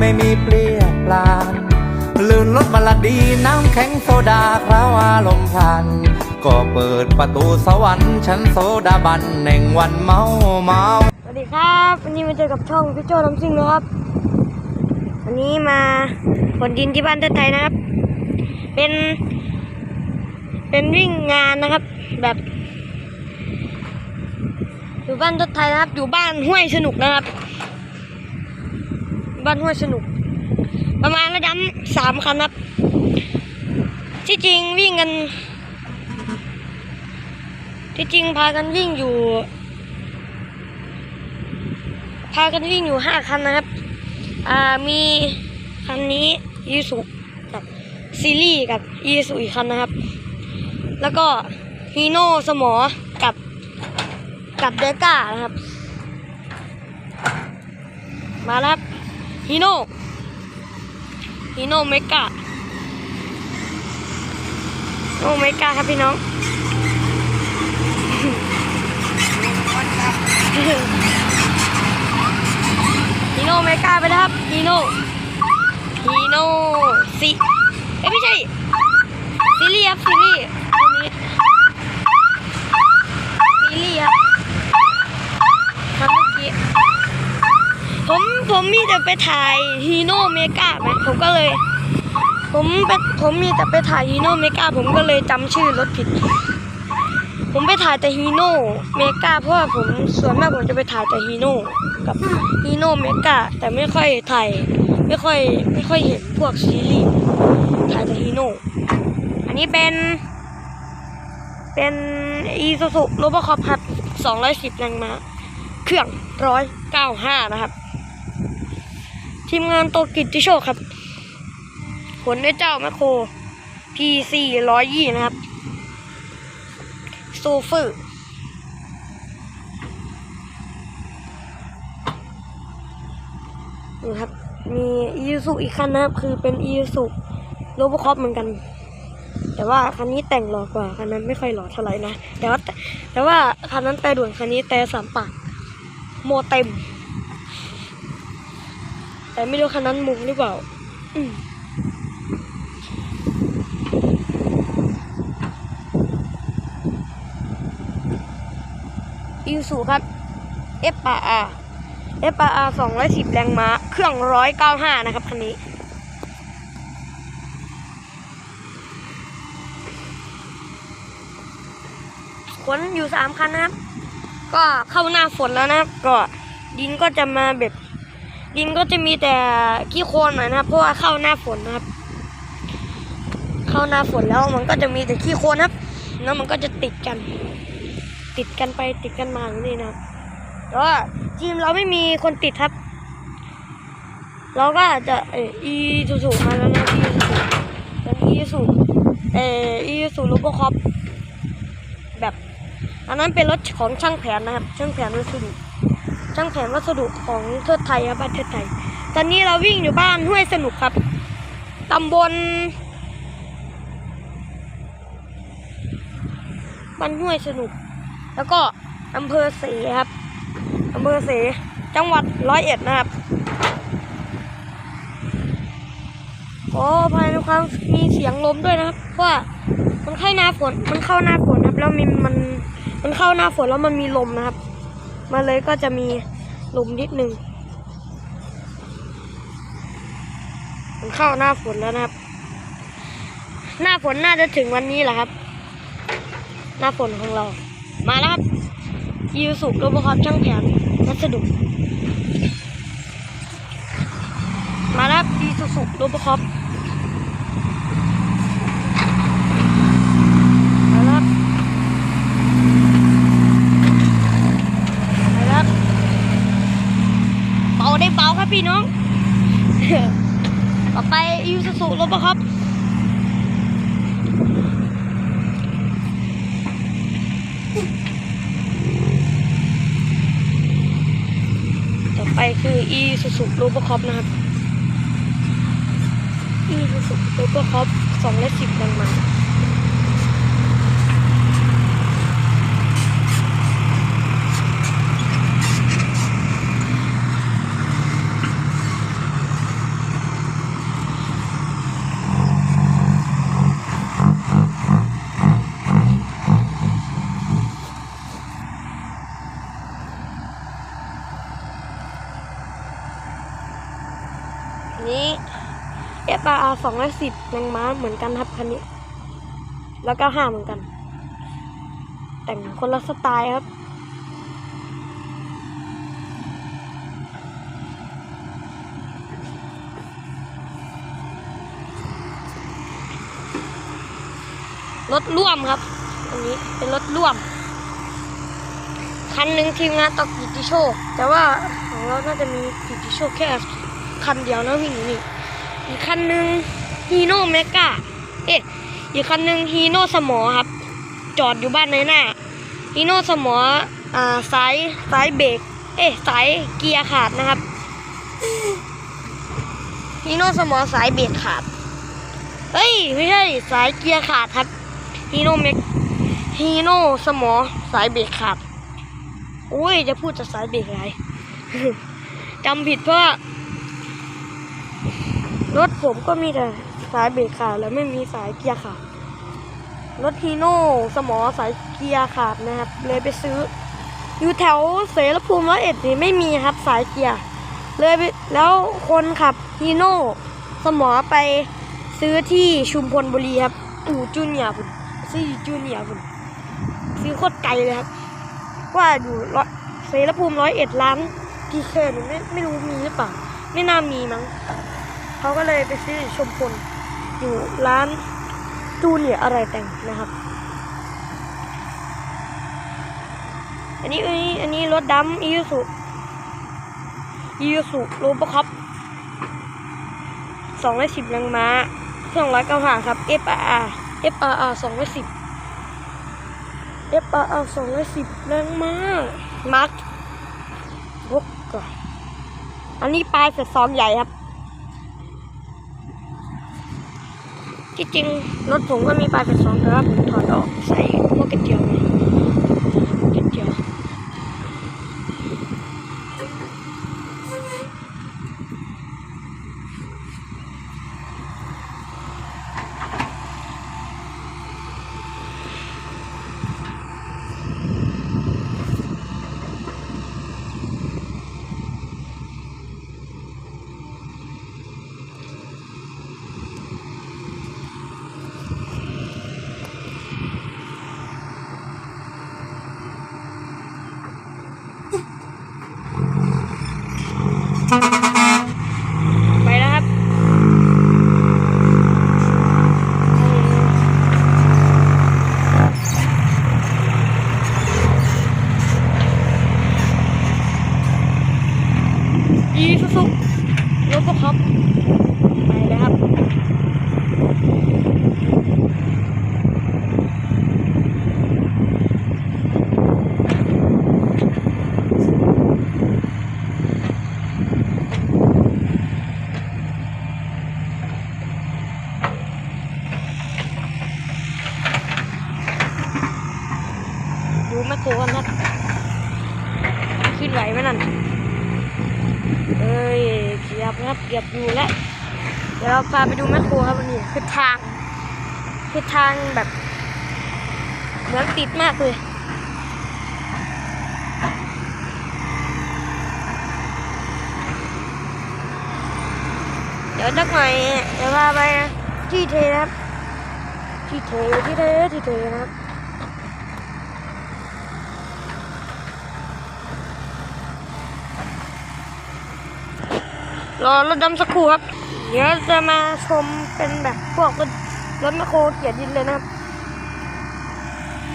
ไม่มีเปลี่ยนปลานลื่นรถมาละดีน้ำแข็งโซดาคราวอารมณ์พัน ก็เปิดประตูสวรรค์ชั้นโซดาบันแห่งวันเมาเมาสวัสดีครับวันนี้มาเจอกับช่องพี่โจน้ำซิ่งนะครับวันนี้มาขนดินที่บ้านเทศไทยนะครับ เป็น เป็นวิ่งงานนะครับแบบอยู่บ้านเทศไทยนะครับ อยู่บ้านห้วยสนุกนะครับ บ้านห้วยสนุก ประมาณระดับสามคันครับ ที่จริงวิ่งกัน ที่จริงพากันวิ่งอยู่ พากันวิ่งอยู่ห้าคันนะครับ อ่ามีคันนี้อีสุกับซีรีส์กับอีสุอีกคันนะครับ แล้วก็ฮีโน่สมอกับกับเดก้านะครับ มาแล้ว ฮีโน่ฮีโน่เมกาโนเมกาครับพี่น้องฮีโน่เมกาไปแล้วครับฮีโน่ฮีโน่ซีเอ้ยไม่ใช่ซีรีส์ครับซีรีส์อันนี้ซีรีส์ครับครับเมื่อกี้ ผมผมมีแต่ไปถ่ายฮีโน่เมกาไหมผมก็เลย ผมไปผมมีแต่ไปถ่ายฮีโน่เมกาผมก็เลยจำชื่อรถผิด ผมไปถ่ายแต่ฮีโน่เมกาเพราะว่าผมส่วนมากผมจะไปถ่ายแต่ฮีโน่กับฮีโน่เมกาแต่ไม่ค่อยถ่ายไม่ค่อยไม่ค่อยเห็นพวกซีรีส์ถ่ายแต่ฮีโน่อันนี้เป็น เป็นอีซูซูโรบอคอปครับ210แรงม้าเครื่อง195นะครับ ทีมงานโตกิจติโชคครับขนด้วยเจ้าแมคโคร PC 120นะครับซเฟอร์นี่ครับ มีอีซูซุอีกคันนะครับ คือเป็นอีซูซุโรบคอปเหมือนกัน แต่ว่าคันนี้แต่งหล่อกว่า คันนั้นไม่ค่อยหล่อเท่าไหร่นะ แต่ว่าแต่ว่าคันนั้นแต่ด่วนคันนี้แต่สามปากโมเต็ม แต่ไม่รู้คันนั้นมุงหรือเปล่าอิวสูครับ f r r f r r 210 แรงม้า เครื่อง 195 นะครับ คันนี้ ขนอยู่ 3 คันนะครับ ก็เข้าหน้าฝนแล้วนะครับ ก็ดินก็จะมาแบบ ดินก็จะมีแต่ขี้โคลนหน่อยนะครับเพราะว่าเข้าหน้าฝนนะครับ เข้าหน้าฝนแล้วมันก็จะมีแต่ขี้โคลนครับ แล้วมันก็จะติดกัน ติดกันไปติดกันมาอย่างนี้นะครับแต่ว่าทีมเราไม่มีคนติดครับ เราก็จะเอออีสูสูมาแล้วนะอีสูเป็นอีสูเอออีสูลูกคอปแบบ อันนั้นเป็นรถของช่างแผนนะครับ ช่างแผนวัสดุ ช่างแผนวัสดุของเทิดไทยครับบ้านเทิดไทย ตอนนี้เราวิ่งอยู่บ้านห้วยสนุกครับตำบลบ้านห้วยสนุก แล้วก็อำเภอเสครับอำเภอเสจังหวัดร้อยเอ็ดนะครับโอ้ภายในความมีเสียงลมด้วยนะครับเพราะว่ามันเข้าหน้าฝนมันเข้าหน้าฝนครับ แล้วมีมันมันเข้าหน้าฝนแล้วมันมีลมนะครับ มาเลยก็จะมีลมนิดนึงมันเข้าหน้าฝนแล้วนะครับ หน้าฝนน่าจะถึงวันนี้แหละครับ หน้าฝนของเรา มาแล้วครับยูสุโรบอคอปช่างแผนวัสดุ มาแล้วยูสุสุโรบอคอปมาแล้วครับมาแล้วครับเบาได้เบาครับ พี่น้อง ต่อไปยูสุสุโรบอคอปต่อไปคือ e สุสุโรบอคอปนะครับ e สุสุโรบอคอปสองและสิบแรงม้า FRR สองร้อยสิบแรงม้าเหมือนกันครับคันนี้ แล้วก็ห้าเหมือนกัน แต่งคนละสไตล์ครับรถร่วมครับ อันนี้เป็นรถร่วม คันหนึ่งทีมงานตอกกิติโชค แต่ว่าของเราน่าจะมีกิติโชคแค่คันเดียวนะวิ่งนี่ อีกคันหนึ่งฮีโน่เมกาเอ๊ะอีกคันหนึ่งฮีโน่สมอครับ จอดอยู่บ้านในหน้าฮีโน่สมออ่าสายสายเบรกเอ๊ะสายเกียร์ขาดนะครับฮีโน่สมอสายเบรกขาดเฮ้ยไม่ใช่สายเกียร์ขาดครับฮีโน่เมกฮีโน่สมอสายเบรกขาดโอ้ยจะพูดจะสายเบรกไรจำผิดเพราะ รถผมก็มีแต่สายเบรกขาดแล้วไม่มีสายเกียร์ขาดรถฮีโน่สมอสายเกียร์ขาดนะครับ เลยไปซื้อ อยู่แถวเสรภูมิร้อยเอ็ดนี่ไม่มีครับสายเกียร์เลยไปแล้วคนขับฮีโน่สมอไปซื้อที่ชุมพลบุรีครับอู่จูเนียร์พุ่นซื้อจูเนียร์พุ่นซื้อโคตรไกลเลยครับว่าอยู่ร้อยเสรภูมิร้อยเอ็ดล้านพีเคนี่ไม่ไม่รู้มีหรือเปล่า ไม่น่ามีมั้ง เขาก็เลยไปซื้อชมพลอยู่ร้านจูเนียอะไรแต่งนะครับ อันนี้อันนี้อันนี้รถดำอียูสุอียูสุโรบครับสองร้อยสิบแรงม้าเครื่องร้อยก้าหาครับ FRR FRR สองร้อยสิบ FRR สองร้อยสิบแรงมามาร์คบุกก่อนอันนี้ปลายเสร็จซองใหญ่ครับ ที่จริงรถผมก็มีปลายเป็นสองแต่ว่าผมถอดออกใส่พวกกระเจียวไว้กระเจียวไปแล้วครับอีซุซุรถก็ครับ ไปแล้วครับ ดูแมคโครกันครับ ขึ้นไหวไหมนั่น เอ้ยเกียบครับเกียบอยู่แล้ว เดี๋ยวเราพา ไปดูแมคโครครับวันนี้คือทางคือทางแบบเหมือนติดมากเลยเดี๋ยวสักหน่อยเดี๋ยวพาไปที่เทนะครับ ที่เทที่เทที่เทนะครับรอรถดำสักครู่ครับ เดี๋ยวจะมาชมเป็นแบบพวกรถแมคโครเกียร์ดินเลยนะครับ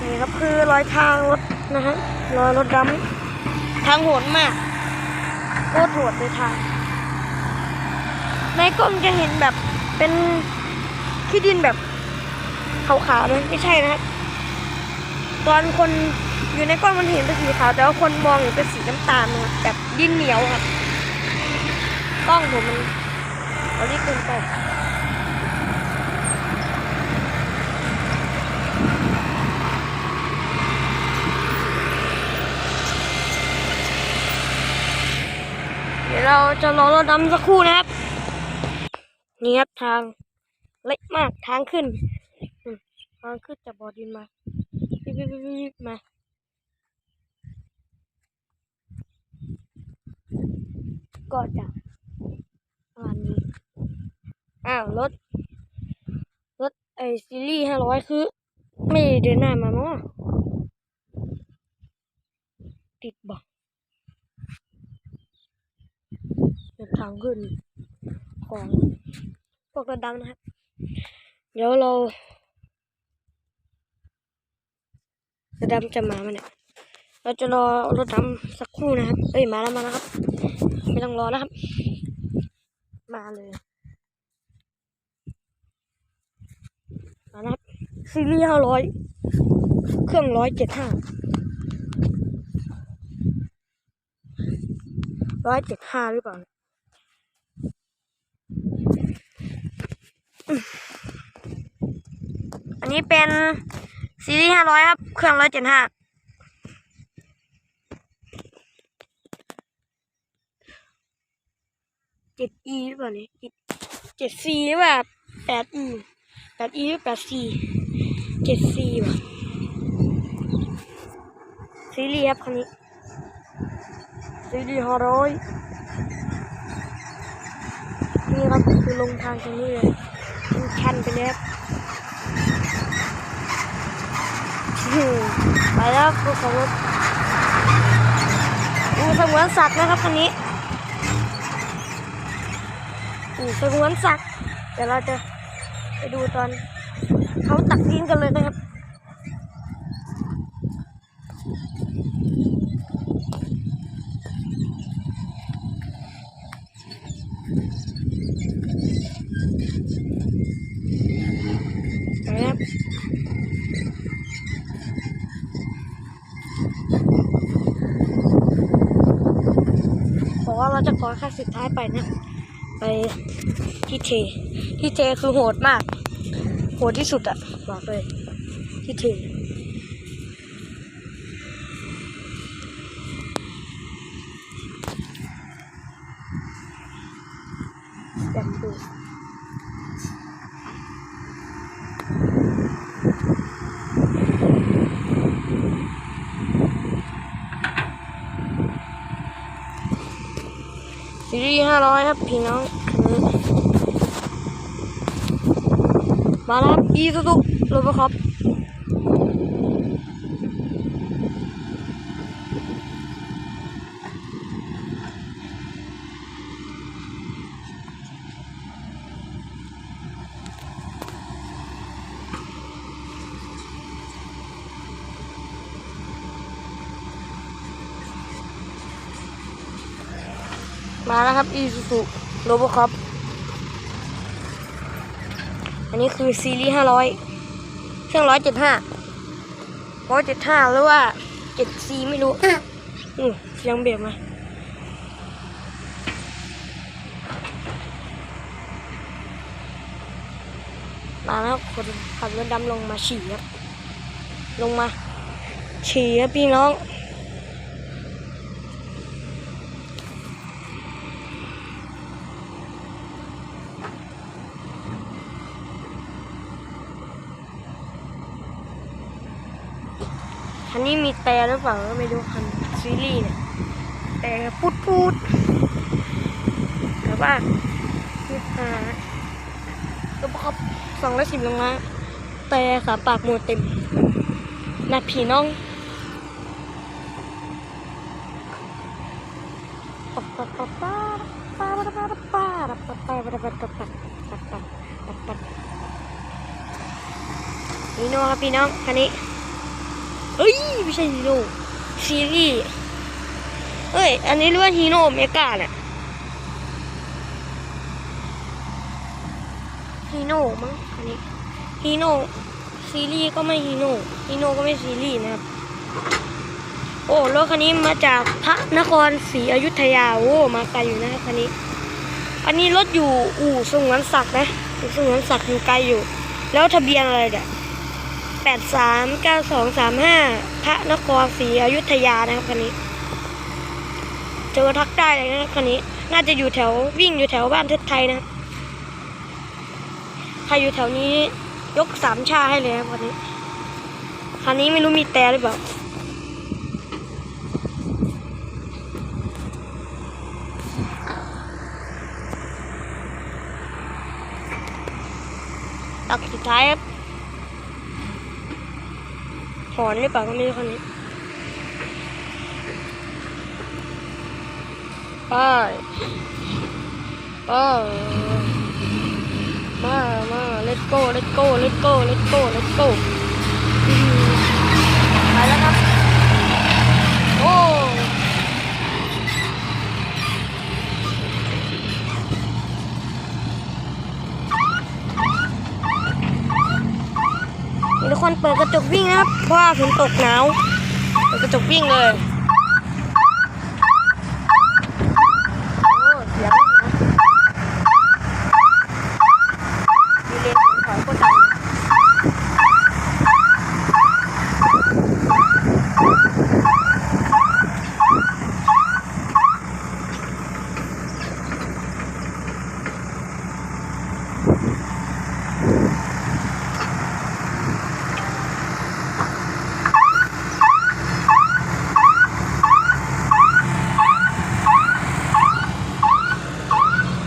นี่ครับคือรอยทางรถนะฮะรอยรถดำทางโหดมากโคตรโหดเลยทาง ในกล้องจะเห็นแบบเป็นที่ดินแบบขาวๆนะไม่ใช่นะครับตอนคนอยู่ในกล้องมันเห็นเป็นสีขาวแต่ว่าคนมองเห็นเป็นสีน้ำตาลนะครับแบบดินเหนียวครับกล้องผมมัน เอาที่เกินไปเดี๋ยวเราจะรอรถดำสักครู่นะครับ นี่ครับทางเล็กมากทางขึ้นทางขึ้นจากบ่อดินมาวิบวิบวิบวิบมาก็จะประมาณนี้ อ้าวรถรถไอซีรีส์ห้าร้อยคือ ไม่เดินหน้ามามั้งติดบอกเดินทางขึ้นของพวกรถดำนะครับ เดี๋ยวเรารถดำจะมาไหมเนี่ยเราจะรอรถดำสักครู่นะครับ เอ้ยมาแล้วมาแล้วครับ ไม่ต้องรอแล้วครับ มาเลย มาแล้วครับ ซีรีส์ห้าร้อยเครื่องร้อยเจ็ดห้าร้อยเจ็ดห้าหรือเปล่าอันนี้เป็นซีรีส์ห้าร้อยครับ เครื่องร้อยเจ็ดห้าเจ็ด E หรือเปล่าเนี่ยเจ็ด C หรือเปล่าแปด E แปด E หรือแปด C เจ็ด C ว่ะซีรีส์ครับคันนี้ซีรีส์ห้าร้อยนี่ครับคือลงทางตรงนี้เลยมันชันไปเลยครับอืมไปแล้วครูของรถอูสงวนสัตว์นะครับคันนี้อูสงวนสัตว์เดี๋ยวเราจะ ดูตอนเขาตักดินกันเลยนะครับนะครับบอกว่าเราจะขอค่าสุดท้ายไปนะ ไปที่เท ที่เทคือโหดมาก โหดที่สุดอะบอกเลยที่เท ดีห้าร้อยครับพี่น้องมาแล้วอีสุตุโรบครับ มาแล้วครับอีสุตุโรบอคอปอันนี้คือซีรีส์ห้าร้อยเครื่องร้อยเจ็ดห้าร้อยเจ็ดห้าหรือว่าเจ็ดซีไม่รู้อือเสียงเบรกมามาแล้วคนขับรถดำลงมาฉี่ครับ ลงมาฉี่ครับพี่น้อง คันนี้มีแต่หรือเปล่าก็ไม่รู้คันซีรีส์เนี่ยแต่พูดพูดแต่ว่าพูดอ่าก็บอกครบสองร้อยสิบลงมาแต่สามปากหมดเต็มนะพี่น้องปปปปปปปปปปปปปปะปะปะปะนี่โน่ครับพี่น้องคันนี้ เอ้ยไม่ใช่ฮีโร่ซีรีส์เอ้ย อันนี้เรียกว่าฮีโร่เมกาเนี่ยฮีโน่มั้งอันนี้ฮีโน่ซีรีส์ก็ไม่ฮีโน่ฮีโน่ก็ไม่ซีรีส์นะครับ โอ้รถคันนี้มาจากพระนครศรีอยุธยาโอ้มาไกลอยู่นะครับคันนี้ อันนี้รถอยู่อู่สงวนศักดิ์นะอู่สงวนศักดิ์อยู่ไกลอยู่ แล้วทะเบียนอะไรเนี่ย แปดสามเก้าสองสามห้าพระนครศรีอยุธยานะครับคันนี้เจอทักได้เลยนะครับคันนี้ น่าจะอยู่แถววิ่งอยู่แถวบ้านเทิดไทยนะใครอยู่แถวนี้ยกสามชาให้เลยครับคันนี้คันนี้ไม่รู้มีแต่หรือเปล่าตักสุดท้ายครับ หอนหรือเปล่าก็ไม่รู้คนนี้ไปไปมามา let's go let's go let's go let's go let's go อื้อหือไปแล้วครับ โอ้ มีทุกคน เปิดกระจกวิ่งนะครับ เพราะว่าฝนตกหนาว เปิดกระจกวิ่งเลย โอ้เสียงนะมีเลนเสียงถอยก็ดัง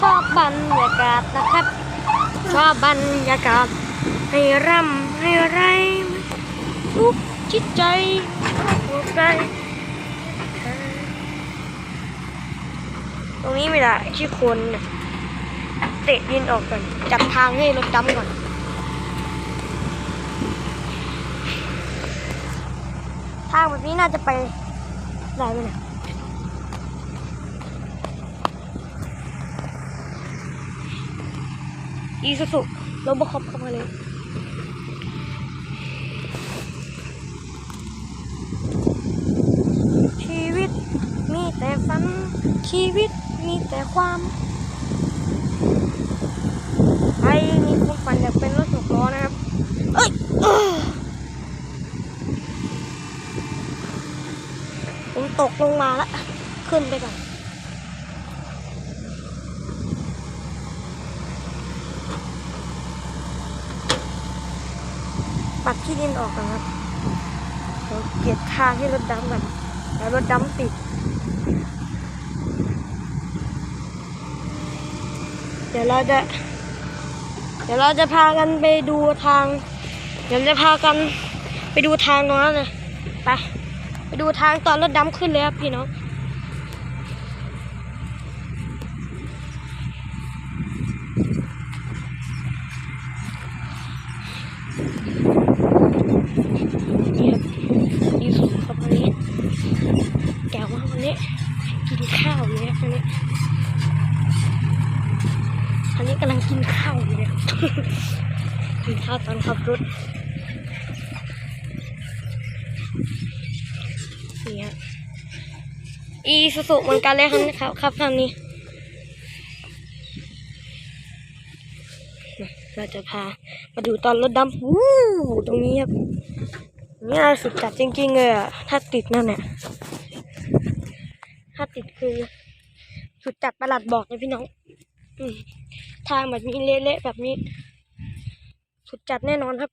ชอบบรรยากาศนะครับ ชอบบรร ยากาศให้ร่ำให้ไรทุกจิตใจหัวใจตรงนี้ไม่ได้ที่คนเตะดินออกก่อนจัดทางให้รถดำก่อนทางแบบนี้น่าจะไปได้ไหมเนี่ยอีสุสุ โรบคอปเข้ามาเลยชีวิตมีแต่ฝัน ชีวิตมีแต่ความใครมีความฝันอยากเป็นรถหกล้อนะครับ เอ้ยผมตกลงมาแล้ว ขึ้นไปก่อน ปัดที่ดินออกก่อนครับเราเกียดทางให้รถดำก่อนแล้วรถดำติด เดี๋ยวเราจะ เดี๋ยวเราจะพากันไปดูทาง เดี๋ยวจะพากันไปดูทางนั้นเลยไป ไปดูทางตอนรถดำขึ้นเลยครับพี่น้อง นี่ครับยูสุครับวันนี้แก้วมากวันนี้ กินข้าวอยู่นะครับวันนี้ตอนนี้กำลังกินข้าวอยู่เนี่ยกินข้าวตอนขับรถนี่ครับอีสุสุเหมือนกันเลยครับครับครับคันนี้ เราจะพามาดูตอนรถดำวู้ตรงนี้ครับนี่สุดจัดจริงๆเลยอะถ้าติดนั่นเนี่ย ถ้าติดคือสุดจัดประหลัดบอกเลยพี่น้องอทางแบบนี้เละๆแบบนี้ สุดจัดแน่นอนครับ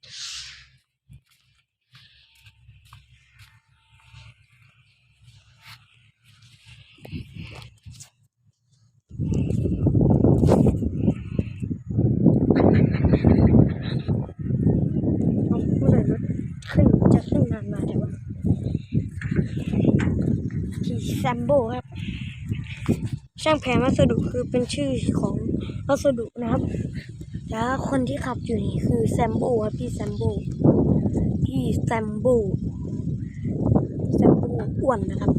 เอาพูดเลยรถขึ้นจะขึ้นนานมาแต่ว่า แซมโบครับ ช่างแผนวัสดุคือเป็นชื่อของวัสดุนะครับ แล้วคนที่ขับอยู่นี่คือแซมโบครับพี่แซมโบพี่แซมโบแซมโบอ้วนนะครับ